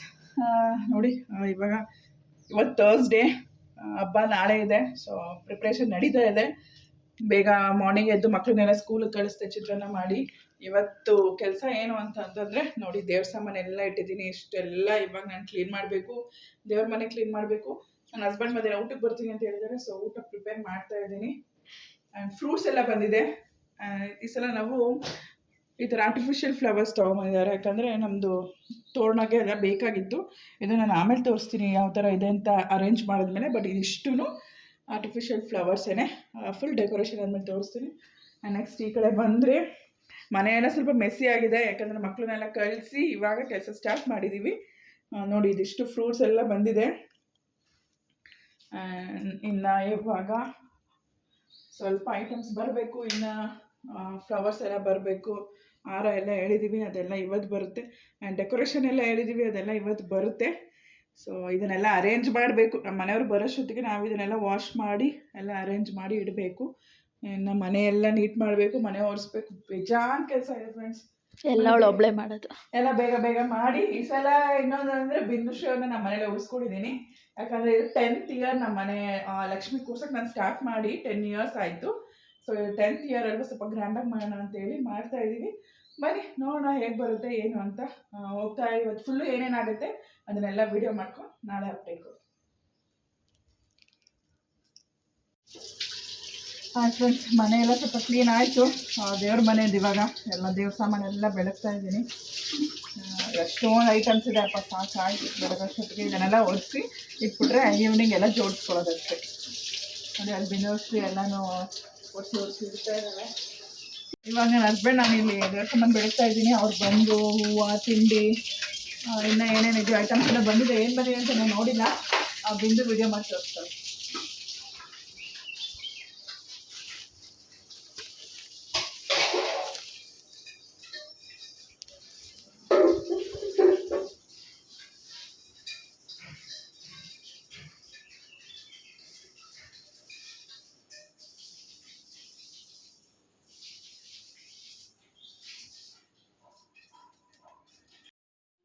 Friends ನೋಡಿ ಇವಾಗ ಇವತ್ತು ಥರ್ಸ್ಡೇ ಹಬ್ಬ ನಾಳೆ ಇದೆ. ಸೊ ಪ್ರಿಪ್ರೇಷನ್ ನಡೀತಾ ಇದೆ. ಬೇಗ ಮಾರ್ನಿಂಗ್ ಎದ್ದು ಮಕ್ಕಳನ್ನೆಲ್ಲ ಸ್ಕೂಲಿಗೆ ಕಳಿಸ್ದೆ, ಚಿತ್ರಾನ್ನ ಮಾಡಿ. ಇವತ್ತು ಕೆಲಸ ಏನು ಅಂತ ಅಂತಂದರೆ, ನೋಡಿ, ದೇವ್ರ ಸಾಮಾನೆಲ್ಲ ಇಟ್ಟಿದ್ದೀನಿ. ಇಷ್ಟೆಲ್ಲ ಇವಾಗ ನಾನು ಕ್ಲೀನ್ ಮಾಡಬೇಕು. ದೇವ್ರ ಮನೆ ಕ್ಲೀನ್ ಮಾಡಬೇಕು. ನನ್ನ ಹಸ್ಬೆಂಡ್ ಮಧ್ಯಾಹ್ನ ಊಟಕ್ಕೆ ಬರ್ತೀನಿ ಅಂತ ಹೇಳಿದ್ದಾರೆ. ಸೊ ಊಟ ಪ್ರಿಪೇರ್ ಮಾಡ್ತಾ ಇದ್ದೀನಿ. ಆ್ಯಂಡ್ ಫ್ರೂಟ್ಸ್ ಎಲ್ಲ ಬಂದಿದೆ. ಈ ಸಲ ನಾವು ಈ ಥರ ಆರ್ಟಿಫಿಷಿಯಲ್ ಫ್ಲವರ್ಸ್ ತೊಗೊಂಬಂದಿದ್ದಾರೆ. ಯಾಕಂದರೆ ನಮ್ಮದು ತೋರಣಕ್ಕೆ ಎಲ್ಲ ಬೇಕಾಗಿತ್ತು. ಇದು ನಾನು ಆಮೇಲೆ ತೋರಿಸ್ತೀನಿ ಯಾವ ಥರ ಇದೆ ಅಂತ ಅರೇಂಜ್ ಮಾಡಿದ್ಮೇಲೆ ಬಟ್ ಇಷ್ಟು ಆರ್ಟಿಫಿಷಿಯಲ್ ಫ್ಲವರ್ಸೇನೆ ಫುಲ್ ಡೆಕೋರೇಷನ್ ಆದಮೇಲೆ ತೋರಿಸ್ತೀನಿ. ನೆಕ್ಸ್ಟ್ ಈ ಕಡೆ ಬಂದರೆ, ಮನೆಯೆಲ್ಲ ಸ್ವಲ್ಪ ಮೆಸ್ಸಿ ಆಗಿದೆ. ಯಾಕಂದರೆ ಮಕ್ಕಳನ್ನೆಲ್ಲ ಕಳಿಸಿ ಇವಾಗ ಕೆಲಸ ಸ್ಟಾರ್ಟ್ ಮಾಡಿದ್ದೀವಿ ನೋಡಿ ಇದಿಷ್ಟು ಫ್ರೂಟ್ಸ್ ಎಲ್ಲ ಬಂದಿದೆ. ಇನ್ನು ಇವಾಗ ಸ್ವಲ್ಪ ಐಟಮ್ಸ್ ಬರಬೇಕು. ಇನ್ನು ಫ್ಲವರ್ಸ್ ಎಲ್ಲ ಬರಬೇಕು. ಹಾರ ಎಲ್ಲ ಹೇಳಿದ್ದೀವಿ ಅದೆಲ್ಲ ಇವತ್ತು ಬರುತ್ತೆ. ಆ್ಯಂಡ್ ಡೆಕೋರೇಷನ್ ಎಲ್ಲ ಹೇಳಿದ್ದೀವಿ ಅದೆಲ್ಲ ಇವತ್ತು ಬರುತ್ತೆ. ಸೊ ಇದನ್ನೆಲ್ಲ ಅರೇಂಜ್ ಮಾಡಬೇಕು. ನಮ್ಮ ಮನೆಯವ್ರು ಬರೋಷ್ಟೊತ್ತಿಗೆ ನಾವು ಇದನ್ನೆಲ್ಲ ವಾಶ್ ಮಾಡಿ ಎಲ್ಲ ಅರೇಂಜ್ ಮಾಡಿ ಇಡಬೇಕು. ಇನ್ನು ಮನೆಯೆಲ್ಲ ನೀಟ್ ಮಾಡಬೇಕು ಮನೆ ಒರೆಸ್ಬೇಕು. ಬೇಜಾನ್ ಕೆಲಸ ಇದೆ ಫ್ರೆಂಡ್ಸ್ ಎಲ್ಲ ಅವಳು ಒಬ್ಳೆ ಮಾಡೋದು. ಎಲ್ಲ ಬೇಗ ಬೇಗ ಮಾಡಿ ಈ ಸಲ ಇನ್ನೊಂದು ಅಂದರೆ ಬಿಂದು ಶೋನ ನಮ್ಮ ಮನೇಲಿ ಉಳಿಸ್ಕೊಂಡಿದ್ದೀನಿ ಯಾಕಂದರೆ ಇದು ಟೆಂತ್ ಇಯರ್ ನಮ್ಮ ಮನೆ ಲಕ್ಷ್ಮಿ ಕೂರ್ಸಕ್ಕೆ ನಾನು ಸ್ಟಾರ್ಟ್ ಮಾಡಿ ಟೆನ್ ಇಯರ್ಸ್ ಆಯಿತು. ಸೊ ಟೆಂತ್ ಇಯರ್ ಅಲ್ವಾ ಸ್ವಲ್ಪ ಗ್ರ್ಯಾಂಡಾಗಿ ಮಾಡೋಣ ಅಂತೇಳಿ ಮಾಡ್ತಾ ಇದ್ದೀವಿ. ಬನ್ನಿ, ನೋಡೋಣ ಹೇಗೆ ಬರುತ್ತೆ, ಏನು ಅಂತ. ಹೋಗ್ತಾ ಇವತ್ತು ಫುಲ್ಲು ಏನೇನಾಗುತ್ತೆ, ಅದನ್ನೆಲ್ಲ ವಿಡಿಯೋ ಮಾಡ್ಕೊಂಡು ನಾಳೆ ಅಪ್ಡೇಟ್ ಕೊಡ್ತೀನಿ. ಆಯ್ತು ಫ್ರೆಂಡ್ಸ್ ಮನೆಯೆಲ್ಲ ಸ್ವಲ್ಪ ಕ್ಲೀನ್ ಆಯಿತು. ದೇವ್ರ ಮನೆಯದು ಇವಾಗ ಎಲ್ಲ ದೇವ್ರ ಸಾಮಾನೆಲ್ಲ ಬೆಳಗ್ತಾ ಇದ್ದೀನಿ. ಎಷ್ಟೊಂದು ಐಟಮ್ಸ್ ಇದೆ, ಅಪ್ಪ ಸಾಕಾಗಿ ಬೆಳಗಷ್ಟೊತ್ತಿಗೆ ಇದನ್ನೆಲ್ಲ ಒರೆಸಿ ಇಟ್ಬಿಟ್ರೆ ಈವ್ನಿಂಗ್ ಎಲ್ಲ ಜೋಡಿಸ್ಕೊಳ್ಳೋದಷ್ಟೇ. ಅದೇ ಅಲ್ಲಿ ಬಿನ್ನೋಷ್ಟಿ ಎಲ್ಲನೂ ಒರೆಸಿ ಒರೆಸಿ ಇಡ್ತಾ ಇದ್ದಾರೆ ಇವಾಗ ನನ್ನ ಹಸ್ಬೆಂಡ್ ನಾನು ಇಲ್ಲಿ ದೇವಸ್ಥಾನ ಬೆಳೆಸ್ತಾ ಬೆಳಗ್ತಾ ಇದ್ದೀನಿ. ಅವ್ರು ಬಂದು ಹೂವು, ತಿಂಡಿ ಇನ್ನೂ ಏನೇನು ಏನೇನಿದೆ ಐಟಮ್ಸ್ ಎಲ್ಲ ಬಂದಿದೆ. ಏನು ಬಂದಿದೆ ಅಂತ ನಾನು ನೋಡಿಲ್ಲ. ಆ, ಬಿಂದು ವಿಡಿಯೋ ಮಾಡಿ ತೋರಿಸ್ತಾರೆ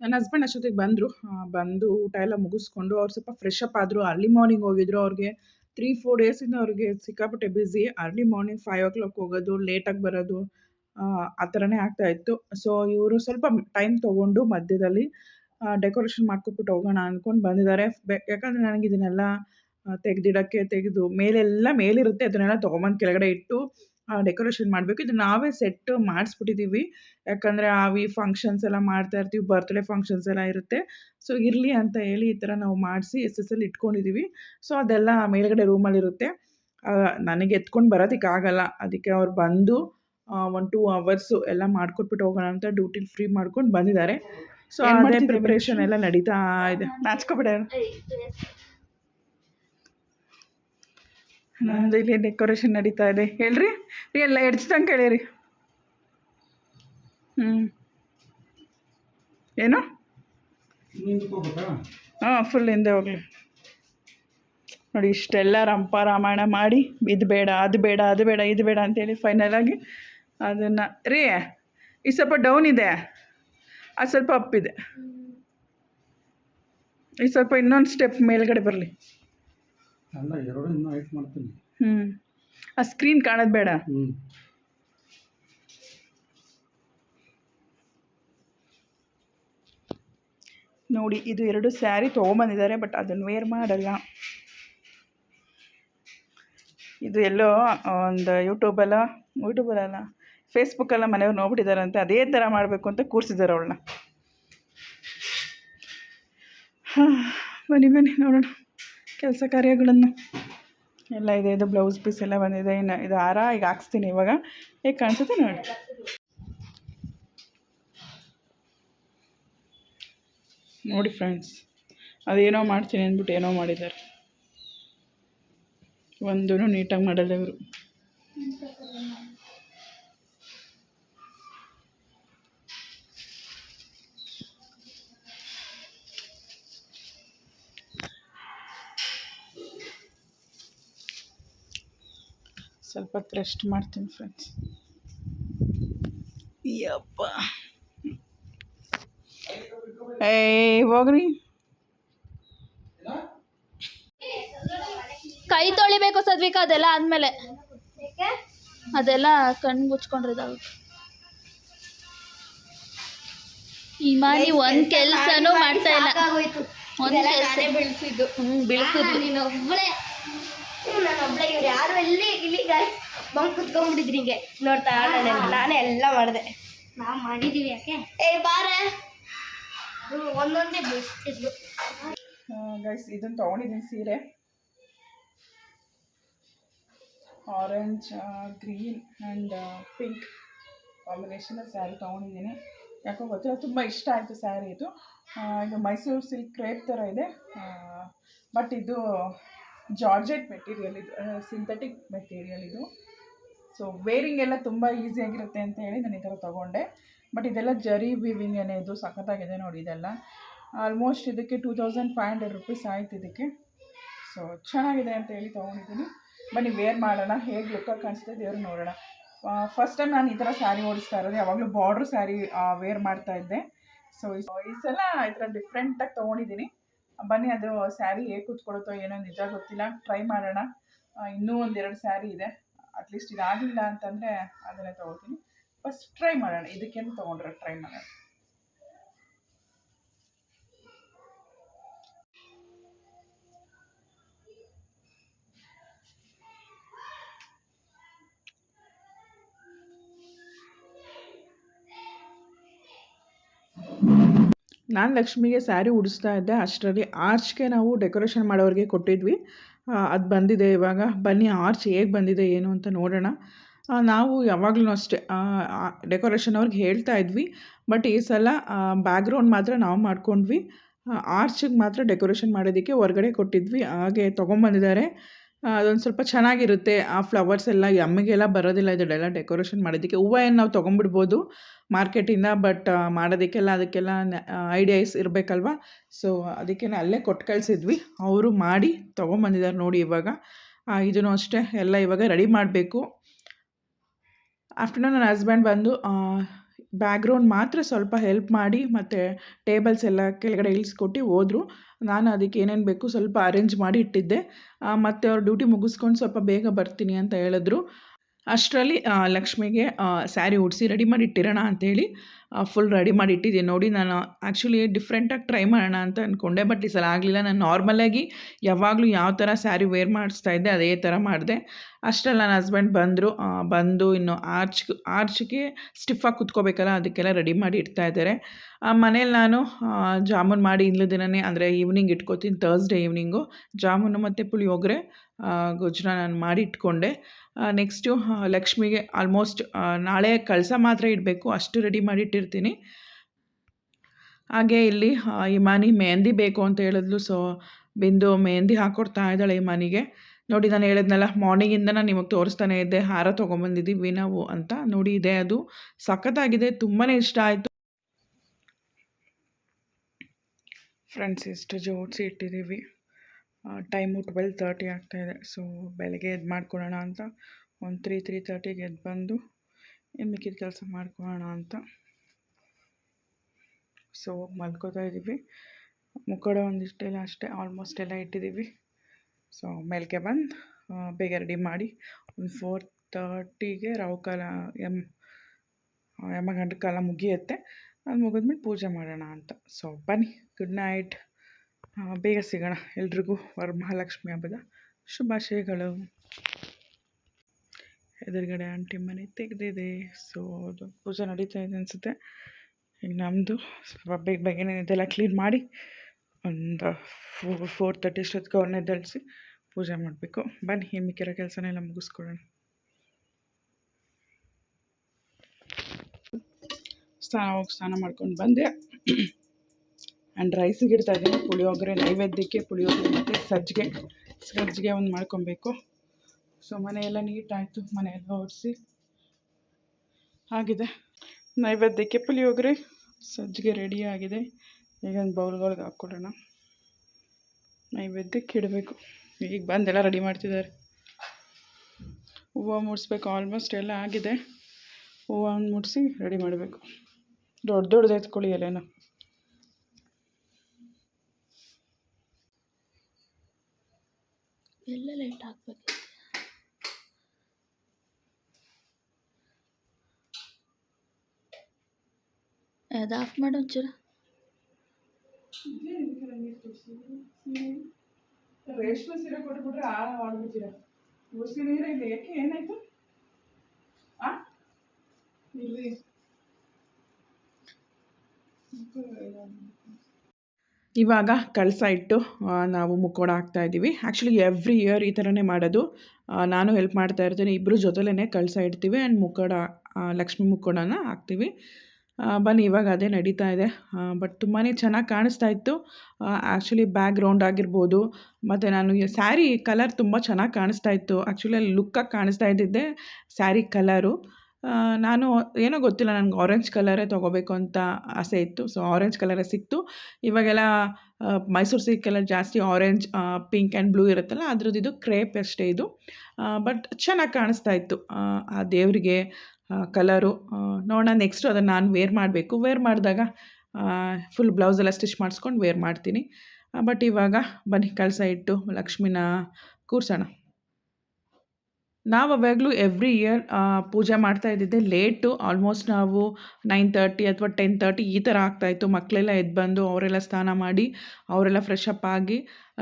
ನನ್ನ ಹಸ್ಬೆಂಡ್ ಅಷ್ಟೊತ್ತಿಗೆ ಬಂದರು. ಬಂದು ಊಟ ಎಲ್ಲ ಮುಗಿಸ್ಕೊಂಡು ಅವ್ರು ಸ್ವಲ್ಪ ಫ್ರೆಶ್ ಅಪ್ ಆದರು. ಅರ್ಲಿ ಮಾರ್ನಿಂಗ್ ಹೋಗಿದ್ರು. ಅವ್ರಿಗೆ ತ್ರೀ ಫೋರ್ ಡೇಸಿಂದ ಅವ್ರಿಗೆ ಸಿಕ್ಕಾಪಟ್ಟೆ busy early morning five o'clock ಹೋಗೋದು ಲೇಟಾಗಿ ಬರೋದು ಆ, ಥರನೇ ಆಗ್ತಾಯಿತ್ತು ಸೊ ಇವರು ಸ್ವಲ್ಪ ಟೈಮ್ ತೊಗೊಂಡು ಮಧ್ಯದಲ್ಲಿ ಡೆಕೋರೇಷನ್ ಮಾಡ್ಕೊಬಿಟ್ಟು ಹೋಗೋಣ ಅಂದ್ಕೊಂಡು ಬಂದಿದ್ದಾರೆ. ಯಾಕಂದರೆ ನನಗೆ ಇದನ್ನೆಲ್ಲ ತೆಗೆದಿಡೋಕ್ಕೆ ತೆಗೆದು ಮೇಲೆಲ್ಲ ಮೇಲಿರುತ್ತೆ. ಅದನ್ನೆಲ್ಲ ತೊಗೊಂಬಂದು ಕೆಳಗಡೆ ಇಟ್ಟು ಡೆಕೋರೇಷನ್ ಮಾಡಬೇಕು. ಇದು ನಾವೇ ಸೆಟ್ ಮಾಡಿಸ್ಬಿಟ್ಟಿದ್ದೀವಿ ಯಾಕಂದರೆ ಆವಿ ಫಂಕ್ಷನ್ಸ್ ಎಲ್ಲ ಮಾಡ್ತಾ ಇರ್ತೀವಿ. ಬರ್ತ್ಡೇ ಫಂಕ್ಷನ್ಸ್ ಎಲ್ಲ ಇರುತ್ತೆ. ಸೊ ಇರಲಿ ಅಂತ ಹೇಳಿ ಈ ಥರ ನಾವು ಮಾಡಿಸಿ ಎಸ್ ಎಸ್ ಎಲ್ ಇಟ್ಕೊಂಡಿದ್ದೀವಿ ಸೊ ಅದೆಲ್ಲ ಮೇಲ್ಗಡೆ ರೂಮಲ್ಲಿರುತ್ತೆ ನನಗೆ ಎತ್ಕೊಂಡು ಬರೋದಕ್ಕಾಗಲ್ಲ ಅದಕ್ಕೆ ಅವ್ರು ಬಂದು ಒನ್ ಟೂ ಅವರ್ಸು ಎಲ್ಲ ಮಾಡ್ಕೊಟ್ಬಿಟ್ಟು ಹೋಗೋಣ ಅಂತ ಡ್ಯೂಟಿ ಫ್ರೀ ಮಾಡ್ಕೊಂಡು ಬಂದಿದ್ದಾರೆ. ಸೊ ಅದೇ ಪ್ರಿಪ್ರೇಷನ್ ಎಲ್ಲ ನಡೀತಾ ಇದೆ. ನಾಚ್ಕೊಬಿಡ ನಮ್ಮದು ಇಲ್ಲಿ ಡೆಕೋರೇಷನ್ ನಡೀತಾ ಇದೆ. ಹೇಳ್ರಿ? ರೀ, ಎಲ್ಲ ಎಡ್ಸ್ದಂಗೆ ಕೇಳಿರಿ ಹ್ಞೂ ಏನು? ಹಾಂ ಫುಲ್ ಹಿಂದೆ ಹೋಗ್ಲಿ. ನೋಡಿ, ಇಷ್ಟೆಲ್ಲ ರಂಪ ರಾಮಾಯಣ ಮಾಡಿ, ಇದು ಬೇಡ, ಅದು ಬೇಡ ಅದು ಬೇಡ, ಇದು ಬೇಡ ಅಂತೇಳಿ ಫೈನಲಾಗಿ ಅದನ್ನು ರೀ ಇದು ಸ್ವಲ್ಪ ಡೌನ್ ಇದೆ. ಅದು ಸ್ವಲ್ಪ ಅಪ್ ಇದೆ. ಇದು ಸ್ವಲ್ಪ ಇನ್ನೊಂದು ಸ್ಟೆಪ್ ಮೇಲ್ಗಡೆ ಬರಲಿ. ಅಲ್ಲ ಎರಡು ಇನ್ನೂ ಹೈಟ್ ಮಾಡ್ತೀನಿ. ಹ್ಞೂ ಆ ಸ್ಕ್ರೀನ್ ಕಾಣೋದು ಬೇಡ. ಹ್ಞೂ ನೋಡಿ ಇದು ಎರಡು ಸ್ಯಾರಿ ತೊಗೊಂಬಂದಿದ್ದಾರೆ ಬಟ್ ಅದನ್ನು ವೇರ್ ಮಾಡಲ್ಲ. ಇದು ಎಲ್ಲೋ ಒಂದು ಯೂಟ್ಯೂಬಲ್ಲ ಯೂಟ್ಯೂಬಲ್ಲ ಫೇಸ್ಬುಕ್ಕೆಲ್ಲ ಮನೆಯವ್ರು ನೋಡ್ಬಿಟ್ಟಿದ್ದಾರಂತೆ ಅದೇ ಥರ ಮಾಡಬೇಕು ಅಂತ ಕೂರಿಸಿದ್ದಾರೆ ಅವಳನ್ನ. ಹಾಂ ಬನ್ನಿ ಬನ್ನಿ ನೋಡೋಣ. ಕೆಲಸ ಕಾರ್ಯಗಳನ್ನು. ಎಲ್ಲ ಇದೆ, ಇದು ಬ್ಲೌಸ್ ಪೀಸ್ ಎಲ್ಲ ಬಂದಿದೆ. ಇನ್ನು ಇದು ಹಾರ, ಈಗ ಹಾಕ್ಸ್ತೀನಿ ಇವಾಗ. ಹೇಗೆ ಕಾಣಿಸುತ್ತೆ ನೋಡಿ. ನೋಡಿ ಫ್ರೆಂಡ್ಸ್ ಅದೇನೋ ಮಾಡ್ತೀನಿ ಅಂದ್ಬಿಟ್ಟು ಏನೋ ಮಾಡಿದ್ದಾರೆ. ಒಂದೂ ನೀಟಾಗಿ ಮಾಡಲ್ಲ ಇವರು. ಸ್ವಲ್ಪ ಹೊತ್ತು ರೆಸ್ಟ್ ಮಾಡ್ತೀನಿ ಫ್ರೆಂಡ್ಸ್ ಯಪ್ಪ. ಏಯ್ ಹೋಗ್ರಿ. ಕೈ ತೊಳಿಬೇಕು ಸದ್ವಿಕ ಅದೆಲ್ಲ ಆದ್ಮೇಲೆ. ಅದೆಲ್ಲ ಕಣ್ಣು ಮುಚ್ಕೊಂಡ್ರೆ ಇದಾಗುತ್ತೆ ಇಮಾನಿ ಒಂದ್ ಕೆಲ್ಸನೂ ಮಾಡ್ತಾ ಇಲ್ಲ. ಒಂದ್ ಕೆಲ್ಸ. ಬೆಳೆಸಿದ್ದು. ಹ್ಮ್ ಬೀಳ್ಸಿದ್ವಿ ನೀನು ಒಬ್ಬಳೇ ನಾನು ಒಬ್ಬಳೇ ಇವ್ರು. ಯಾರು ಎಲ್ಲಿ ಇಲ್ಲಿ ಬಂಕ್ ಕುತ್ಕೊಂಡ್ಬಿಟ್ಟಿದ್ರಿ ಹಿಂಗೆ. ನೋಡ್ತಾ ನಾನೇ. ನಾನೇ ಎಲ್ಲ ಮಾಡಿದೆ. ನಾವು ಮಾಡಿದೀವಿ ಯಾಕೆ? ಏ ಬಾರೆ. ಒಂದೊಂದೇ ಬಿಡ್ತಿದ್ಲು ಗೈಸ್ ಇದನ್ನು ತೊಗೊಂಡಿದ್ದೀನಿ ಸೀರೆ. Orange green and pink combination sari ತೊಗೊಂಡಿದ್ದೀನಿ ಯಾಕೋ ಗೊತ್ತಿಲ್ಲ ತುಂಬ ಇಷ್ಟ ಆಯಿತು ಸ್ಯಾರಿ ಇದು. ಇದು ಮೈಸೂರು ಸಿಲ್ಕ್ ಕ್ರೇಪ್ ಥರ ಇದೆ. ಬಟ್ ಇದು ಜಾರ್ಜೆಟ್ ಮೆಟೀರಿಯಲ್ ಇದು ಸಿಂಥೆಟಿಕ್ ಮೆಟೀರಿಯಲ್ ಇದು. ಸೊ ವೇರಿಂಗ್ ಎಲ್ಲ ತುಂಬ ಈಸಿಯಾಗಿರುತ್ತೆ ಅಂತ ಹೇಳಿ ನಾನು ಈ ಥರ ತೊಗೊಂಡೆ. ಬಟ್ ಇದೆಲ್ಲ ಜರಿ ವಿವಿಂಗ್ ಏನೇ ಇದು ಸಖತ್ತಾಗಿದೆ ನೋಡಿ ಇದೆಲ್ಲ. ಆಲ್ಮೋಸ್ಟ್ ಇದಕ್ಕೆ two thousand five hundred rupees ಆಯ್ತು ಇದಕ್ಕೆ. ಸೊ ಚೆನ್ನಾಗಿದೆ ಅಂತ ಹೇಳಿ ತೊಗೊಂಡಿದ್ದೀನಿ. ಬನ್ನಿ ವೇರ್ ಮಾಡೋಣ. ಹೇಗೆ ಲುಕ್ಕಾಗಿ ಕಾಣಿಸ್ತದೆ ದೇವ್ರು ನೋಡೋಣ. ಫಸ್ಟ್ ಟೈಮ್ ನಾನು ಈ ಥರ ಸ್ಯಾರಿ ಓಡಿಸ್ತಾ ಇರೋದು. ಯಾವಾಗಲೂ ಬಾರ್ಡ್ರ್ ಸ್ಯಾರಿ ವೇರ್ ಮಾಡ್ತಾ ಇದ್ದೆ. ಸೊ ಈ ಸಲ ಈ ಥರ ಡಿಫ್ರೆಂಟಾಗಿ ತೊಗೊಂಡಿದ್ದೀನಿ. ಬನ್ನಿ, ಅದು ಸ್ಯಾರಿ ಹೇಗೆ ಕೂತ್ಕೊಳುತ್ತೋ ಏನೋ ನಿಜ ಗೊತ್ತಿಲ್ಲ. ಟ್ರೈ ಮಾಡೋಣ. ಇನ್ನೂ ಒಂದೆರಡು ಸ್ಯಾರಿ ಇದೆ. ಅಟ್ಲೀಸ್ಟ್ ಇದಾಗಿಲ್ಲ ಅಂತಂದರೆ ಅದನ್ನೇ ತೊಗೊಳ್ತೀನಿ ಫಸ್ಟ್ ಟ್ರೈ ಮಾಡೋಣ. ಇದಕ್ಕೇನು ತೊಗೊಂಡ್ರೆ ಟ್ರೈ ಮಾಡೋಣ. ನಾನು ಲಕ್ಷ್ಮಿಗೆ ಸ್ಯಾರಿ ಉಡಿಸ್ತಾ ಇದ್ದೆ, ಅಷ್ಟರಲ್ಲಿ ಆರ್ಚ್ಗೆ ನಾವು ಡೆಕೋರೇಷನ್ ಮಾಡೋರಿಗೆ ಕೊಟ್ಟಿದ್ವಿ. ಅದು ಬಂದಿದೆ ಇವಾಗ. ಬನ್ನಿ, ಆರ್ಚ್ ಹೇಗೆ ಬಂದಿದೆ, ಏನು ಅಂತ ನೋಡೋಣ. ನಾವು ಯಾವಾಗಲೂ ಅಷ್ಟೇ ಡೆಕೋರೇಷನ್ ಅವ್ರಿಗೆ ಹೇಳ್ತಾ ಇದ್ವಿ. ಬಟ್ ಈ ಸಲ ಬ್ಯಾಕ್ಗ್ರೌಂಡ್ ಮಾತ್ರ ನಾವು ಮಾಡ್ಕೊಂಡ್ವಿ. ಆರ್ಚಿಗೆ ಮಾತ್ರ ಡೆಕೋರೇಷನ್ ಮಾಡೋದಕ್ಕೆ ಹೊರಗಡೆ ಕೊಟ್ಟಿದ್ವಿ. ಹಾಗೆ ತೊಗೊಂಬಂದಿದ್ದಾರೆ. ಅದೊಂದು ಸ್ವಲ್ಪ ಚೆನ್ನಾಗಿರುತ್ತೆ. ಆ ಫ್ಲವರ್ಸ್ ಎಲ್ಲ ನಮಗೆಲ್ಲ ಬರೋದಿಲ್ಲ. ಇದೆಲ್ಲ ಡೆಕೋರೇಷನ್ ಮಾಡೋದಕ್ಕೆ ಹೂವು ಏನು ನಾವು ತೊಗೊಂಬಿಡ್ಬೋದು ಮಾರ್ಕೆಟಿಂದ ಬಟ್ ಮಾಡೋದಕ್ಕೆಲ್ಲ, ಅದಕ್ಕೆಲ್ಲ ಐಡಿಯಾಸ್ ಇರಬೇಕಲ್ವ? ಸೊ ಅದಕ್ಕೆ ಅಲ್ಲೇ ಕೊಟ್ಟು ಕಳಿಸಿದ್ವಿ. ಅವರು ಮಾಡಿ ತೊಗೊಂಬಂದಿದ್ದಾರೆ ನೋಡಿ ಇವಾಗ. ಇದನ್ನು ಅಷ್ಟೇ ಎಲ್ಲ ಇವಾಗ ರೆಡಿ ಮಾಡಬೇಕು. ಆಫ್ಟರ್ನೂನ್ ನನ್ನ ಹಸ್ಬೆಂಡ್ ಬಂದು ಬ್ಯಾಕ್ಗ್ರೌಂಡ್ ಮಾತ್ರ ಸ್ವಲ್ಪ ಹೆಲ್ಪ್ ಮಾಡಿ ಮತ್ತು ಟೇಬಲ್ಸ್ ಎಲ್ಲ ಕೆಳಗಡೆ ಇಳಿಸ್ಕೊಟ್ಟು ಹೋದರು. ನಾನು ಅದಕ್ಕೆ ಏನೇನು ಬೇಕು ಸ್ವಲ್ಪ ಅರೇಂಜ್ ಮಾಡಿ ಇಟ್ಟಿದ್ದೆ. ಮತ್ತು ಅವ್ರು ಡ್ಯೂಟಿ ಮುಗಿಸ್ಕೊಂಡು ಸ್ವಲ್ಪ ಬೇಗ ಬರ್ತೀನಿ ಅಂತ ಹೇಳಿದ್ರು. ಅಷ್ಟರಲ್ಲಿ ಲಕ್ಷ್ಮಿಗೆ ಸ್ಯಾರಿ ಉಡಿಸಿ ರೆಡಿ ಮಾಡಿ ಇಟ್ಟಿರೋಣ ಅಂತೇಳಿ ಫುಲ್ ರೆಡಿ ಮಾಡಿ ಇಟ್ಟಿದ್ದೀನಿ ನೋಡಿ, ನಾನು ಆ್ಯಕ್ಚುಲಿ ಡಿಫ್ರೆಂಟಾಗಿ ಟ್ರೈ ಮಾಡೋಣ ಅಂತ ಅಂದ್ಕೊಂಡೆ ಬಟ್ ಈ ಸಲ ಆಗಲಿಲ್ಲ. ನಾನು ನಾರ್ಮಲಾಗಿ ಯಾವಾಗಲೂ ಯಾವ ಥರ ಸ್ಯಾರಿ ವೇರ್ ಮಾಡಿಸ್ತಾ ಇದ್ದೆ, ಅದೇ ಥರ ಮಾಡಿದೆ. ಅಷ್ಟರಲ್ಲಿ ನನ್ನ ಹಸ್ಬೆಂಡ್ ಬಂದರು ಬಂದು ಇನ್ನು ಆರ್ಚ್ ಆರ್ಚ್ಗೆ ಸ್ಟಿಫಾಗಿ ಕುತ್ಕೋಬೇಕಲ್ಲ ಅದಕ್ಕೆಲ್ಲ ರೆಡಿ ಮಾಡಿ ಇಡ್ತಾ ಇದ್ದಾರೆ. ಮನೇಲಿ ನಾನು ಜಾಮೂನ್ ಮಾಡಿ ಇಲ್ಲ ದಿನವೇ ಅಂದರೆ ಈವ್ನಿಂಗ್ ಇಟ್ಕೋತೀನಿ ತರ್ಸ್ಡೇ ಈವ್ನಿಂಗು ಜಾಮೂನು ಮತ್ತು ಪುಳಿಯೋಗರೆ ಆ, ಗೊಜ್ಜನ್ನ ನಾನು ಮಾಡಿ ಇಟ್ಕೊಂಡೆ. ನೆಕ್ಸ್ಟು ಲಕ್ಷ್ಮಿಗೆ ಆಲ್ಮೋಸ್ಟ್ ನಾಳೆ ಕಳಸ ಮಾತ್ರ ಇಡಬೇಕು ಅಷ್ಟು ರೆಡಿ ಮಾಡಿ ಇಟ್ಟಿರ್ತೀನಿ. ಹಾಗೆ ಇಲ್ಲಿ ಇಮಾನಿ ಮೆಹಂದಿ ಬೇಕು ಅಂತ ಹೇಳಿದ್ಲು ಸೊ ಬಿಂದು ಮೆಹಂದಿ ಹಾಕ್ಕೊಡ್ತಾ ಇದ್ದಾಳೆ ಇಮಾನಿಗೆ ನೋಡಿ, ನಾನು ಹೇಳಿದ್ನಲ್ಲ ಮಾರ್ನಿಂಗಿಂದ ನಾನು ನಿಮಗೆ ತೋರಿಸ್ತಾನೆ ಇದ್ದೆ, ಹಾರ ತೊಗೊಂಬಂದಿದ್ದೀವಿ ನಾವು ಅಂತ ನೋಡಿ, ಇದೆ ಅದು. ಸಖತ್ತಾಗಿದೆ ತುಂಬಾ ಇಷ್ಟ ಆಯಿತು. ಫ್ರೆಂಡ್ಸ್ ಇಷ್ಟು ಜೋಡಿಸಿ ಇಟ್ಟಿದ್ದೀವಿ. ಟೈಮು ಟ್ವೆಲ್ ತರ್ಟಿ ಆಗ್ತಾಯಿದೆ ಸೊ ಬೆಳಗ್ಗೆ ಎದ್ದು ಮಾಡ್ಕೊಳ್ಳೋಣ ಅಂತ. ಒಂದು ತ್ರೀ ತ್ರೀ ತರ್ಟಿಗೆ ಎದ್ದು ಬಂದು ಇನ್ನು ಮಿಕ್ಕಿದ ಕೆಲಸ ಮಾಡ್ಕೊಳ್ಳೋಣ ಅಂತ. ಸೊ ಮಲ್ಕೋತಾ ಇದ್ದೀವಿ ಮುಖಡ ಒಂದಿಷ್ಟೆಲ್ಲ ಅಷ್ಟೇ ಆಲ್ಮೋಸ್ಟ್ ಎಲ್ಲ ಇಟ್ಟಿದ್ದೀವಿ. ಸೊ ಮೇಲ್ಗೆ ಬಂದು ಬೇಗ ರೆಡಿ ಮಾಡಿ ಒಂದು ಫೋರ್ ತರ್ಟಿಗೆ ರಾಹುಕಾಲ ಎಂ ಯಮಗಂಡ ಕಾಲ ಮುಗಿಯುತ್ತೆ. ಅದು ಮುಗಿದ್ಮೇಲೆ ಪೂಜೆ ಮಾಡೋಣ ಅಂತ. ಸೊ ಬನ್ನಿ ಗುಡ್ ನೈಟ್ ಬೇಗ ಸಿಗೋಣ. ಎಲ್ರಿಗೂ ವರಮಹಾಲಕ್ಷ್ಮಿ ಹಬ್ಬದ ಶುಭಾಶಯಗಳು. ಎದುರುಗಡೆ ಆಂಟಿ ಮನೆ ತೆಗೆದಿದೆ. ಸೊ ಅದು ಪೂಜೆ ನಡೀತಾ ಇದೆ ಅನಿಸುತ್ತೆ. ಈಗ ನಮ್ಮದು ಸ್ವಲ್ಪ ಬೇಗ ಬೇಗನೆ ಇದೆಲ್ಲ ಕ್ಲೀನ್ ಮಾಡಿ ಒಂದು ಫೋರ್ ಫೋರ್ ತರ್ಟಿ ಅಷ್ಟೊತ್ತಿಗೆ ಅವ್ರನ್ನ ಎದ್ದೇಳಿಸಿ ಪೂಜೆ ಮಾಡಬೇಕು. ಬನ್ನಿ ಇನ್ನು ಮಿಕ್ಕಿರೋ ಕೆಲಸನೆಲ್ಲ ಮುಗಿಸ್ಕೊಳ್ಳೋಣ. ಸ್ನಾನ ಹೋಗಿ ಸ್ನಾನ ಮಾಡ್ಕೊಂಡು ಬಂದೆ. ಆ್ಯಂಡ್ ರೈಸಿಗೆ ಇಡ್ತಾ ಇದ್ದೀನಿ. ಪುಳಿಯೋಗರೆ ನೈವೇದ್ಯಕ್ಕೆ, ಪುಳಿಯೋಗರೆ ಮತ್ತು ಸಜ್ಜಿಗೆ. ಸಜ್ಜಿಗೆ ಒಂದು ಮಾಡ್ಕೊಬೇಕು. ಸೊ ಮನೆಯೆಲ್ಲ ನೀಟಾಯಿತು. ಮನೆಯೆಲ್ಲ ಒರೆಸಿ. ಆಗಿದೆ. ನೈವೇದ್ಯಕ್ಕೆ, ಪುಳಿಯೋಗರೆ, ಸಜ್ಜಿಗೆ ರೆಡಿ ಆಗಿದೆ. ಈಗ ಒಂದು ಬೌಲ್ಗಳಿಗೆ ಹಾಕ್ಕೊಡೋಣ ನೈವೇದ್ಯಕ್ಕೆ ಇಡಬೇಕು. ಈಗ ಬಂದೆಲ್ಲ ರೆಡಿ ಮಾಡ್ತಿದ್ದಾರೆ. ಹೂವು ಮುಡಿಸ್ಬೇಕು ಆಲ್ಮೋಸ್ಟ್ ಎಲ್ಲ ಆಗಿದೆ. ಹೂವನ್ನು ಮುಡಿಸಿ ರೆಡಿ ಮಾಡಬೇಕು. ದೊಡ್ಡ ದೊಡ್ಡದು ಎತ್ಕೊಳ್ಳಿ ಎಲೆನ. ಎಲ್ಲ ಲೈಟ್ ಹಾಕ್ಬೇಕು. ಅದು ಆಫ್ ಮಾಡು ಒಂಚೂರು. ರೇಷ್ಮೆ ಸೀರೆ ಕೊಟ್ಬಿಟ್ರೆ ಆಳ ಮಾಡ್ಬಿಟ್ಟಿರ ಮುಸ್ಲಿ ನೀರೇ ಇದೆ ಯಾಕೆ ಏನಾಯ್ತು? ಆ? ಇಲ್ಲಿ. ಇವಾಗ ಕಳಸ ಇಟ್ಟು ನಾವು ಮುಕ್ಕೋಡ ಹಾಕ್ತಾ ಇದ್ದೀವಿ ಆ್ಯಕ್ಚುಲಿ ಎವ್ರಿ ಇಯರ್ ಈ ಥರನೇ ಮಾಡೋದು. ನಾನು ಹೆಲ್ಪ್ ಮಾಡ್ತಾ ಇರ್ತೀನಿ ಇಬ್ಬರು ಜೊತೆಲೇ ಕಳಸ ಇಡ್ತೀವಿ ಆ್ಯಂಡ್ ಮುಕ್ಕೋಡ ಲಕ್ಷ್ಮಿ ಮುಕ್ಕೋಡನ ಹಾಕ್ತೀವಿ ಬನ್ನಿ, ಇವಾಗ ಅದೇ ನಡೀತಾ ಇದೆ. ಬಟ್ ತುಂಬಾ ಚೆನ್ನಾಗಿ ಕಾಣಿಸ್ತಾ ಇತ್ತು. ಆ್ಯಕ್ಚುಲಿ ಬ್ಯಾಕ್ ಗ್ರೌಂಡ್ ಆಗಿರ್ಬೋದು, ಮತ್ತು ನಾನು ಸ್ಯಾರಿ ಕಲರ್ ತುಂಬ ಚೆನ್ನಾಗಿ ಕಾಣಿಸ್ತಾ ಇತ್ತು. ಆ್ಯಕ್ಚುಲಿ ಅಲ್ಲಿ ಲುಕ್ಕಾಗಿ ಕಾಣಿಸ್ತಾ ಇದ್ದಿದ್ದೆ ಸ್ಯಾರಿ ಕಲರು ನಾನು ಏನೋ ಗೊತ್ತಿಲ್ಲ, ನನಗೆ ಆರೆಂಜ್ ಕಲರೇ ತೊಗೋಬೇಕು ಅಂತ ಆಸೆ ಇತ್ತು. ಸೊ ಆರೆಂಜ್ ಕಲರೇ ಸಿಕ್ತು. ಇವಾಗೆಲ್ಲ ಮೈಸೂರು ಸಿಲ್ಕೆಲ್ಲ ಜಾಸ್ತಿ ಆರೆಂಜ್ ಪಿಂಕ್ ಆ್ಯಂಡ್ ಬ್ಲೂ ಇರುತ್ತಲ್ಲ, ಅದ್ರದ್ದು ಇದು ಕ್ರೇಪ್ ಅಷ್ಟೇ ಇದು. ಬಟ್ ಚೆನ್ನಾಗಿ ಕಾಣಿಸ್ತಾ ಇತ್ತು. ಆ ದೇವರಿಗೆ ಕಲರು. ನೋಡೋಣ ನೆಕ್ಸ್ಟು ಅದನ್ನು ನಾನು ವೇರ್ ಮಾಡಬೇಕು. ವೇರ್ ಮಾಡಿದಾಗ ಫುಲ್ ಬ್ಲೌಸೆಲ್ಲ ಸ್ಟಿಚ್ ಮಾಡಿಸ್ಕೊಂಡು ವೇರ್ ಮಾಡ್ತೀನಿ. ಬಟ್ ಇವಾಗ ಬನ್ನಿ ಕಳಸ ಇಟ್ಟು ಲಕ್ಷ್ಮಿನ ಕೂರ್ಸೋಣ. ನಾವು ಅವಾಗಲೂ ಎವ್ರಿ ಇಯರ್ ಪೂಜೆ ಮಾಡ್ತಾ ಇದ್ದಿದ್ದೆ. ಲೇಟು ಆಲ್ಮೋಸ್ಟ್ ನಾವು ನೈನ್ ತರ್ಟಿ ಅಥವಾ ಟೆನ್ ತರ್ಟಿ ಈ ಥರ ಆಗ್ತಾಯಿತ್ತು ಮಕ್ಕಳೆಲ್ಲ ಎದ್ದು ಬಂದು ಅವರೆಲ್ಲ ಸ್ನಾನ ಮಾಡಿ, ಅವರೆಲ್ಲ ಫ್ರೆಶ್ ಅಪ್ ಆಗಿ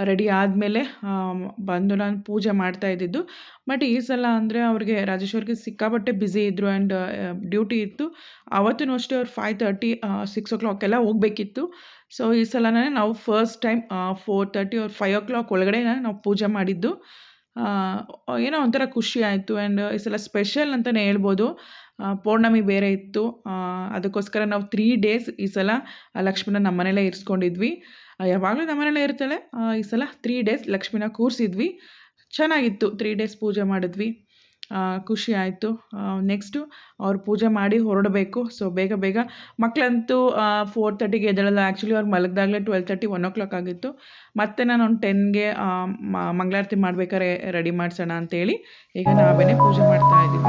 ರೆಡಿ ಆದಮೇಲೆ ಬಂದು ನಾನು ಪೂಜೆ ಮಾಡ್ತಾ ಇದ್ದಿದ್ದು. ಬಟ್ ಈ ಸಲ ಅಂದರೆ ಅವ್ರಿಗೆ ರಾಜೇಶ್ವರಿಗೆ ಸಿಕ್ಕಾಪಟ್ಟೆ ಬ್ಯುಸಿ ಇದ್ದರು ಆ್ಯಂಡ್ ಡ್ಯೂಟಿ ಇತ್ತು. ಅವತ್ತೂ ಅಷ್ಟೇ ಅವ್ರು ಫೈವ್ ತರ್ಟಿ ಸಿಕ್ಸ್ ಓ ಕ್ಲಾಕೆಲ್ಲ ಹೋಗಬೇಕಿತ್ತು. ಸೊ ಈ ಸಲನೇ ನಾವು ಫಸ್ಟ್ ಟೈಮ್ ಫೋರ್ ತರ್ಟಿ ಅವ್ರು ಫೈವ್ ಓ ಕ್ಲಾಕ್ ಒಳಗಡೆ ನಾವು ಪೂಜೆ ಮಾಡಿದ್ದು. ಏನೋ ಒಂಥರ ಖುಷಿ ಆಯಿತು. ಆ್ಯಂಡ್ ಈ ಸಲ ಸ್ಪೆಷಲ್ ಅಂತಲೇ ಹೇಳ್ಬೋದು. ಪೌರ್ಣಮಿ ಬೇರೆ ಇತ್ತು. ಅದಕ್ಕೋಸ್ಕರ ನಾವು ತ್ರೀ ಡೇಸ್ ಈ ಸಲ ಲಕ್ಷ್ಮಿನ ನಮ್ಮನೇಲೇ ಇರಿಸ್ಕೊಂಡಿದ್ವಿ. ಯಾವಾಗಲೂ ನಮ್ಮನೇಲೇ ಇರ್ತಾಳೆ. ಈ ಸಲ ತ್ರೀ ಡೇಸ್ ಲಕ್ಷ್ಮಿನ ಕೂರಿಸಿದ್ವಿ. ಚೆನ್ನಾಗಿತ್ತು. ತ್ರೀ ಡೇಸ್ ಪೂಜೆ ಮಾಡಿದ್ವಿ. ಖುಷಿ ಆಯಿತು. ನೆಕ್ಸ್ಟು ಅವ್ರು ಪೂಜೆ ಮಾಡಿ ಹೊರಡಬೇಕು. ಸೊ ಬೇಗ ಬೇಗ ಮಕ್ಕಳಂತೂ ಫೋರ್ ತರ್ಟಿಗೆ ಎದ್ದೇಳಲ್ಲ. ಆ್ಯಕ್ಚುಲಿ ಅವ್ರು ಮಲಗಿದಾಗಲೇ twelve thirty one o'clock ಆಗಿತ್ತು. ಮತ್ತೆ ನಾನು ಒಂದು ಟೆನ್ಗೆ ಮಂಗಳಾರತಿ ಮಾಡ್ಬೇಕಾದ್ರೆ ರೆಡಿ ಮಾಡಿಸೋಣ ಅಂತೇಳಿ ಈಗ ನಾವೇ ಪೂಜೆ ಮಾಡ್ತಾ ಇದ್ದೀವಿ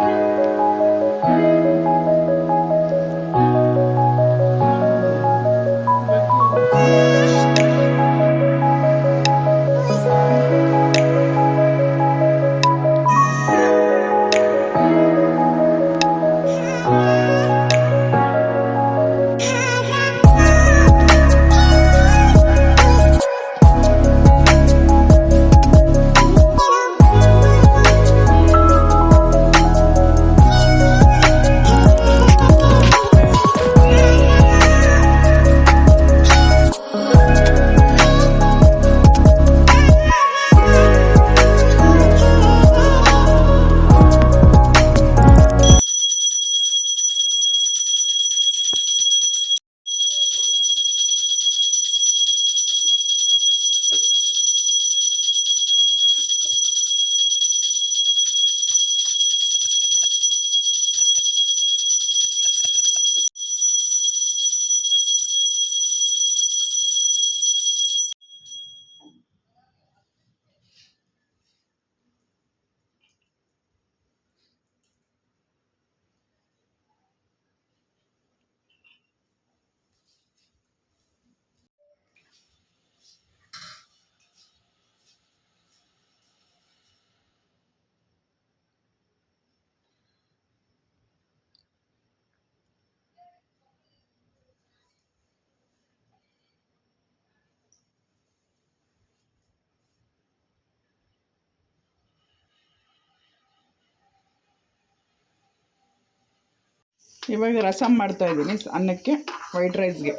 ಇವಾಗ ರಸಮ್ ಮಾಡ್ತಾ ಇದ್ದೀನಿ ಅನ್ನಕ್ಕೆ ವೈಟ್ ರೈಸ್ಗೆ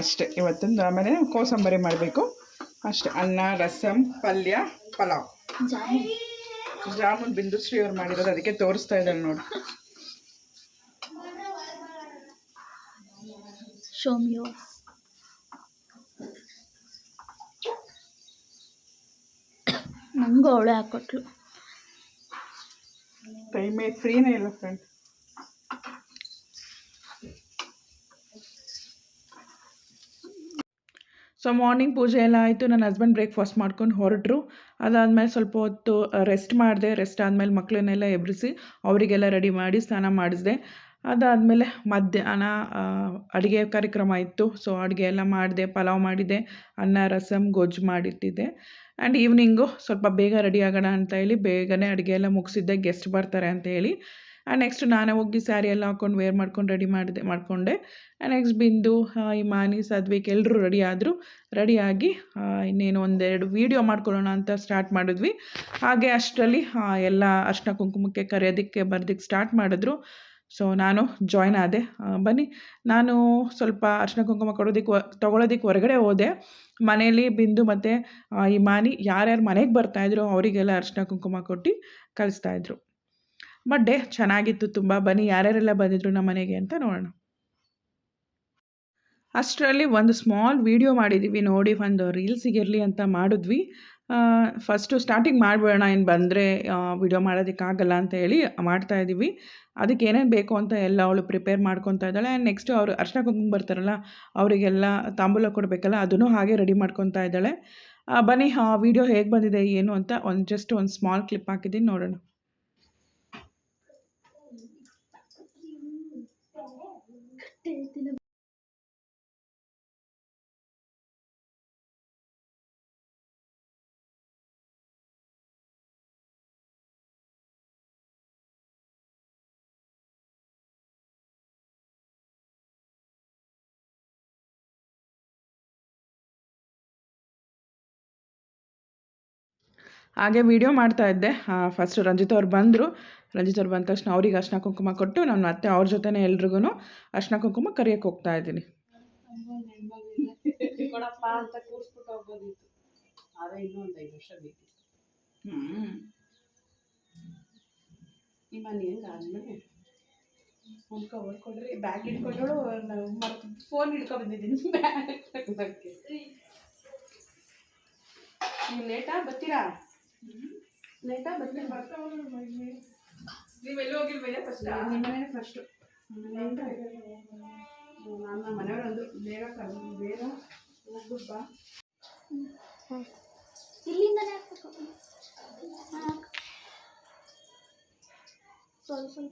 ಅಷ್ಟೇ, ಇವತ್ತೊಂದು ಆಮೇಲೆ ಕೋಸಂಬರಿ ಮಾಡಬೇಕು. ಅಷ್ಟೇ, ಅನ್ನ ರಸಮ್ ಪಲ್ಯ, ಪಲಾವ್. ಜಾಮೂನ್ ಬಿಂದು ಬಿಂದುಶ್ರೀ ಅವ್ರು ಮಾಡಿರೋದು, ಅದಕ್ಕೆ ತೋರಿಸ್ತಾ ಇದ್ದಾರೆ ನೋಡಿ. ಸೋಮ್ಯೋ ನನಗೂ ಅವಳೇ ಹಾಕ್ಕೊಟ್ಲು ಟೈಮೇ ಫ್ರೀನೇ ಇಲ್ಲ ಫ್ರೆಂಡ್ ಸೊ ಮಾರ್ನಿಂಗ್ ಪೂಜೆ ಎಲ್ಲ ಆಯಿತು. ನನ್ನ ಹಸ್ಬೆಂಡ್ ಬ್ರೇಕ್ಫಾಸ್ಟ್ ಮಾಡ್ಕೊಂಡು ಹೊರಟರು. ಅದಾದಮೇಲೆ ಸ್ವಲ್ಪ ಹೊತ್ತು ರೆಸ್ಟ್ ಮಾಡಿದೆ. ರೆಸ್ಟ್ ಆದಮೇಲೆ ಮಕ್ಕಳನ್ನೆಲ್ಲ ಎಬ್ಬರಿಸಿ ಅವರಿಗೆಲ್ಲ ರೆಡಿ ಮಾಡಿ ಸ್ನಾನ ಮಾಡಿಸಿದೆ. ಅದಾದಮೇಲೆ ಮಧ್ಯಾಹ್ನ ಅಡುಗೆ ಕಾರ್ಯಕ್ರಮ ಇತ್ತು. ಸೊ ಅಡುಗೆ ಎಲ್ಲ ಮಾಡಿದೆ, ಪಲಾವ್ ಮಾಡಿದೆ, ಅನ್ನ ರಸಮ್ ಗೊಜ್ಜು ಮಾಡಿಟ್ಟಿದ್ದೆ. ಆ್ಯಂಡ್ ಈವ್ನಿಂಗು ಸ್ವಲ್ಪ ಬೇಗ ರೆಡಿ ಆಗೋಣ ಅಂತ ಹೇಳಿ ಬೇಗನೆ ಅಡುಗೆ ಎಲ್ಲ ಮುಗಿಸಿದ್ದೆ ಗೆಸ್ಟ್ ಬರ್ತಾರೆ ಅಂತ ಹೇಳಿ. ಆ್ಯಂಡ್ ನೆಕ್ಸ್ಟ್ ನಾನೇ ಹೋಗಿ ಸ್ಯಾರಿ ಎಲ್ಲ ಹಾಕ್ಕೊಂಡು ವೇರ್ ಮಾಡ್ಕೊಂಡು ರೆಡಿ ಮಾಡಿದೆ, ಮಾಡಿಕೊಂಡೆ. ಆ್ಯಂಡ್ ನೆಕ್ಸ್ಟ್ ಬಿಂದು ಇಮಾನಿ ಸದ್ವಿಕ್ ಎಲ್ಲರೂ ರೆಡಿ ಆದರು. ರೆಡಿಯಾಗಿ ಇನ್ನೇನು ಒಂದೆರಡು ವೀಡಿಯೋ ಮಾಡ್ಕೊಳ್ಳೋಣ ಅಂತ ಸ್ಟಾರ್ಟ್ ಮಾಡಿದ್ವಿ. ಹಾಗೆ ಅಷ್ಟರಲ್ಲಿ ಎಲ್ಲ ಅರ್ಶಿನ ಕುಂಕುಮಕ್ಕೆ ಕರೆಯೋದಕ್ಕೆ ಬರ್ದಕ್ಕೆ ಸ್ಟಾರ್ಟ್ ಮಾಡಿದ್ರು. ಸೊ ನಾನು ಜಾಯ್ನ್ ಆದೆ. ಬನ್ನಿ. ನಾನು ಸ್ವಲ್ಪ ಅರ್ಶಿನ ಕುಂಕುಮ ಕೊಡೋದಕ್ಕೆ ತೊಗೊಳೋದಕ್ಕೆ ಹೊರಗಡೆ ಹೋದೆ. ಮನೆಯಲ್ಲಿ ಬಿಂದು ಮತ್ತು ಇಮಾನಿ ಯಾರ್ಯಾರು ಮನೆಗೆ ಬರ್ತಾಯಿದ್ರು ಅವರಿಗೆಲ್ಲ ಅರ್ಶಿನ ಕುಂಕುಮ ಕೊಟ್ಟು ಕಳಿಸ್ತಾಯಿದ್ರು ಬಟ್ ಡೇ ಚೆನ್ನಾಗಿತ್ತು ತುಂಬ. ಬನ್ನಿ, ಯಾರ್ಯಾರೆಲ್ಲ ಬಂದಿದ್ರು ನಮ್ಮ ಮನೆಗೆ ಅಂತ ನೋಡೋಣ. ಅಷ್ಟರಲ್ಲಿ ಒಂದು ಸ್ಮಾಲ್ ವೀಡಿಯೋ ಮಾಡಿದ್ವಿ. ನೋಡಿ, ಒಂದು ರೀಲ್ಸಿಗಿರಲಿ ಅಂತ ಮಾಡಿದ್ವಿ. ಫಸ್ಟು ಸ್ಟಾರ್ಟಿಂಗ್ ಮಾಡಿಬಿಡೋಣ ಏನು ಬಂದರೆ ವಿಡಿಯೋ ಮಾಡೋದಕ್ಕಾಗಲ್ಲ ಅಂತ ಹೇಳಿ ಮಾಡ್ತಾ ಇದ್ದೀವಿ ಅದಕ್ಕೆ ಏನೇನು ಬೇಕು ಅಂತ ಎಲ್ಲ ಅವಳು ಪ್ರಿಪೇರ್ ಮಾಡ್ಕೊತಾ ಇದ್ದಾಳೆ. ಆ್ಯಂಡ್ ನೆಕ್ಸ್ಟು ಅವರು ಅರ್ಶನ ಕುಂಕುಮ ಬರ್ತಾರಲ್ಲ, ಅವರಿಗೆಲ್ಲ ತಾಂಬೂಲ ಕೊಡಬೇಕಲ್ಲ, ಅದನ್ನು ಹಾಗೆ ರೆಡಿ ಮಾಡ್ಕೊತಾ ಇದ್ದಾಳೆ. ಬನ್ನಿ, ಆ ವಿಡಿಯೋ ಹೇಗೆ ಬಂದಿದೆ, ಏನು ಅಂತ ಒಂದು ಜಸ್ಟ್ ಒಂದು ಸ್ಮಾಲ್ ಕ್ಲಿಪ್ ಹಾಕಿದ್ದೀನಿ, ನೋಡೋಣ. ಹಾಗೆ ವಿಡಿಯೋ ಮಾಡ್ತಾ ಇದ್ದೆ. ಫಸ್ಟು ರಂಜಿತ್ ಅವ್ರು ಬಂದರು. ರಂಜಿತ್ ಅವ್ರು ಬಂದ ತಕ್ಷಣ ಅವ್ರಿಗೆ ಅರ್ಶಿನ ಕುಂಕುಮ ಕೊಟ್ಟು ನಾನು ಮತ್ತೆ ಅವ್ರ ಜೊತೆನೇ ಎಲ್ರಿಗೂ ಅರ್ಶಿನ ಕುಂಕುಮ ಕರಿಯಕ್ಕೆ ಹೋಗ್ತಾ ಇದ್ದೀನಿ. ಬ್ಯಾಗ್ ಇಟ್ಕೊಂಡೋಳು ಫೋನ್ ಹಿಡ್ಕೊ ಬಂದಿದ್ದೀನಿ ಲೇಟಾ ಬರ್ತೀರಾ? ಲೇಟಾ ನೀವು ಎಲ್ಲಿ ಹೋಗಿಲ್ವೇ ಫಸ್ಟ್ ನಿಮ್ಮನೆ ಫಸ್ಟು ನನ್ನ ಮನೆಯವ್ರು ಅಂದ್ರು ಬೇಗ ಕರ್ ಬೇಗ ಹೋಗ್ಬಿಟ್ಟ ಇಲ್ಲಿಂದಲೇ ಇಲ್ಲಿಂದನೇ ಹಾಕ್ಬೇಕು ಹಾಂ ಸ್ವಲ್ಪ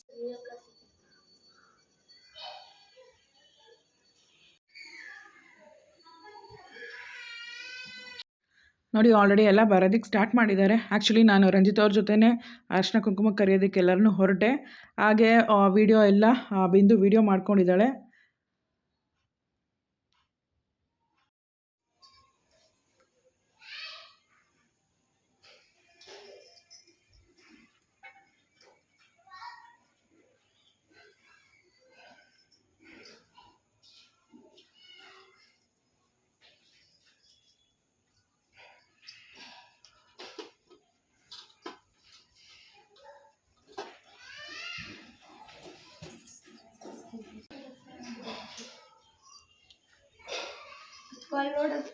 ಸ್ವಲ್ಪ ನೋಡಿ ಆಲ್ರೆಡಿ ಎಲ್ಲ ಬರೋದಕ್ಕೆ ಸ್ಟಾರ್ಟ್ ಮಾಡಿದ್ದಾರೆ. ಆ್ಯಕ್ಚುಲಿ ನಾನು ರಂಜಿತ್ ಅವ್ರ ಜೊತೆನೇ ಅರ್ಶಿನ ಕುಂಕುಮ ಕರೆಯೋದಕ್ಕೆ ಎಲ್ಲರನ್ನೂ ಹೊರಟೆ. ಹಾಗೆ ವಿಡಿಯೋ ಎಲ್ಲ ಬಿಂದು ವಿಡಿಯೋ ಮಾಡ್ಕೊಂಡಿದ್ದಾಳೆ. ಕಾಲ್ ನೋಡೋದು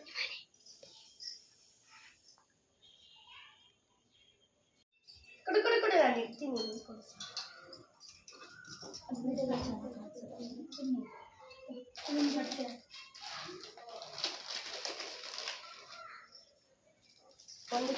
ಕೊಡು ಕೊಡು ಕೊಡು ನಾನು ಇಡ್ತೀನಿ ಕೊಡು. ಒಂದು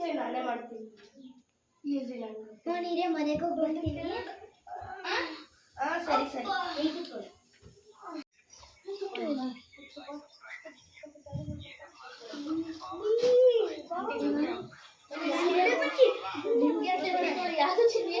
ಕ್ಲಿಪ್ ಬೇಡ ನೆಕ್ಸ್ಟ್ ನಾನೇ ಮಾಡ್ತೀನಿ ಈಸಿ ನನಗೆ ನಾನಿರೇ ಮನೆಗೆ ಹೋಗಿ ಬರ್ತೀನಿ ಹಾಂ ಸರಿ ಸರಿ ಯಾವುದು ಚಿನ್ನಿ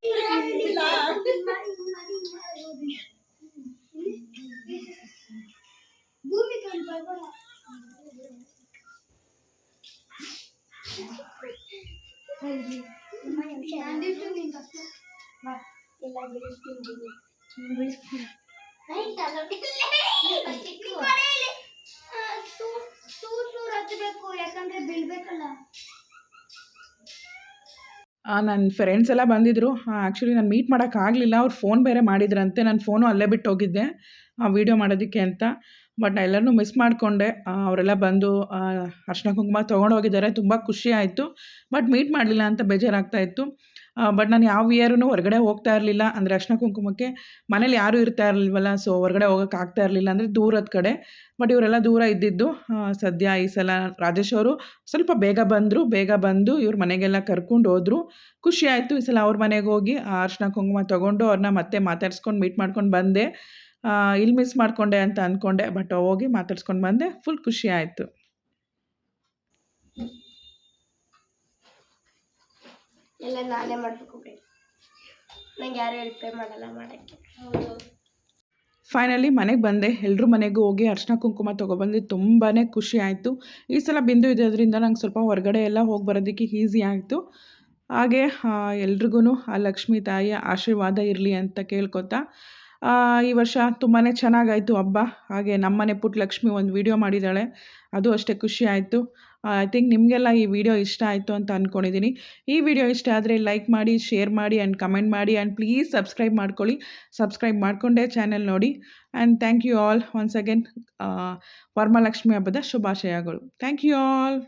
ಭೂಮಿ ಕಂಡು ಇಲ್ಲ ಬಿಡಿಸ್ತೀನಿ ಬಿಡಿಸ್ತೀನಿ ಸೂರ್ ಹಚ್ಚಬೇಕು ಯಾಕಂದ್ರೆ ಬೀಳ್ಬೇಕಲ್ಲ ನನ್ನ ಫ್ರೆಂಡ್ಸ್ ಎಲ್ಲ ಬಂದಿದ್ದರು ಆ್ಯಕ್ಚುಲಿ ನಾನು ಮೀಟ್ ಮಾಡೋಕ್ಕಾಗಲಿಲ್ಲ ಅವ್ರು ಫೋನ್ ಬೇರೆ ಮಾಡಿದ್ರಂತೆ. ನಾನು ಫೋನು ಅಲ್ಲೇ ಬಿಟ್ಟು ಹೋಗಿದ್ದೆ. ಆ ವೀಡಿಯೋ ಮಾಡೋದಕ್ಕೆ ಅಂತ. ಬಟ್ ನಾನು ಎಲ್ಲರನ್ನೂ ಮಿಸ್ ಮಾಡಿಕೊಂಡೆ. ಅವರೆಲ್ಲ ಬಂದು ಅರ್ಶಿನ ಕುಂಕುಮ ತೊಗೊಂಡು ಹೋಗಿದ್ದಾರೆ. ತುಂಬ ಖುಷಿ ಆಯಿತು. ಬಟ್ ಮೀಟ್ ಮಾಡಲಿಲ್ಲ ಅಂತ ಬೇಜಾರಾಗ್ತಾ ಇತ್ತು. ಬಟ್ ನಾನು ಯಾವ ಇಯರೂ ಹೊರಗಡೆ ಹೋಗ್ತಾ ಇರಲಿಲ್ಲ. ಅಂದರೆ ಅರ್ಶಿನ ಕುಂಕುಮಕ್ಕೆ ಮನೇಲಿ ಯಾರೂ ಇರ್ತಾ ಇರಲಿಲ್ವಲ್ಲ ಸೊ ಹೊರಗಡೆ ಹೋಗೋಕೆ ಆಗ್ತಾ ಇರಲಿಲ್ಲ. ಅಂದರೆ ದೂರದ ಕಡೆ. ಬಟ್ ಇವರೆಲ್ಲ ದೂರ ಇದ್ದಿದ್ದು ಸದ್ಯ ಈ ಸಲ ರಾಜೇಶ್ ಅವರು ಸ್ವಲ್ಪ ಬೇಗ ಬಂದರು. ಬೇಗ ಬಂದು ಇವ್ರ ಮನೆಗೆಲ್ಲ ಕರ್ಕೊಂಡು ಹೋದರು. ಖುಷಿ ಆಯಿತು ಈ ಸಲ ಅವ್ರ ಮನೆಗೆ ಹೋಗಿ. ಅರ್ಶಿನ ಕುಂಕುಮ ತೊಗೊಂಡು ಅವ್ರನ್ನ ಮತ್ತೆ ಮಾತಾಡ್ಸ್ಕೊಂಡು ಮೀಟ್ ಮಾಡ್ಕೊಂಡು ಬಂದೆ. ಇಲ್ಲಿ ಮಿಸ್ ಮಾಡಿಕೊಂಡೆ ಅಂತ ಅಂದ್ಕೊಂಡೆ ಬಟ್ ಹೋಗಿ ಮಾತಾಡ್ಸ್ಕೊಂಡು ಬಂದೆ ಫುಲ್ ಖುಷಿ ಆಯಿತು. ಎಲ್ಲ ನಾನೇ ಮಾಡಬೇಕು ನಂಗೆ ಯಾರು ಹೆಲ್ಪೇ ಮಾಡಲ್ಲ ಮಾಡೋಕ್ಕೆ. ಫೈನಲಿ ಮನೆಗೆ ಬಂದೆ ಎಲ್ಲರೂ ಮನೆಗೂ ಹೋಗಿ ಅರ್ಶಿನ ಕುಂಕುಮ ತೊಗೊಬಂದು ತುಂಬಾ ಖುಷಿ ಆಯಿತು. ಈ ಸಲ ಬಿಂದು ಇರೋದ್ರಿಂದ ನಂಗೆ ಸ್ವಲ್ಪ ಹೊರಗಡೆ ಎಲ್ಲ ಹೋಗಿ ಬರೋದಕ್ಕೆ ಈಸಿ ಆಯಿತು. ಹಾಗೆ ಎಲ್ರಿಗೂ ಆ ಲಕ್ಷ್ಮೀ ತಾಯಿಯ ಆಶೀರ್ವಾದ ಇರಲಿ ಅಂತ ಕೇಳ್ಕೊತಾ ಈ ವರ್ಷ ತುಂಬಾ ಚೆನ್ನಾಗಾಯಿತು ಹಬ್ಬ. ಹಾಗೆ ನಮ್ಮನೆ ಪುಟ್ಟ ಲಕ್ಷ್ಮಿ ಒಂದು ವಿಡಿಯೋ ಮಾಡಿದ್ದಾಳೆ ಅದು ಅಷ್ಟೇ ಖುಷಿ ಆಯಿತು. ಐ ಥಿಂಕ್ ನಿಮಗೆಲ್ಲ ಈ ವಿಡಿಯೋ ಇಷ್ಟ ಆಯಿತು ಅಂತ ಅಂದ್ಕೊಂಡಿದ್ದೀನಿ ಈ ವಿಡಿಯೋ ಇಷ್ಟ ಆದರೆ ಲೈಕ್ ಮಾಡಿ ಶೇರ್ ಮಾಡಿ ಆ್ಯಂಡ್ ಕಮೆಂಟ್ ಮಾಡಿ ಆ್ಯಂಡ್ ಪ್ಲೀಸ್ ಸಬ್ಸ್ಕ್ರೈಬ್ ಮಾಡ್ಕೊಳ್ಳಿ. ಸಬ್ಸ್ಕ್ರೈಬ್ ಮಾಡಿಕೊಂಡೇ ಚಾನೆಲ್ ನೋಡಿ. And thank you all once again Varamahalakshmi ಹಬ್ಬದ ಶುಭಾಶಯಗಳು. Thank you all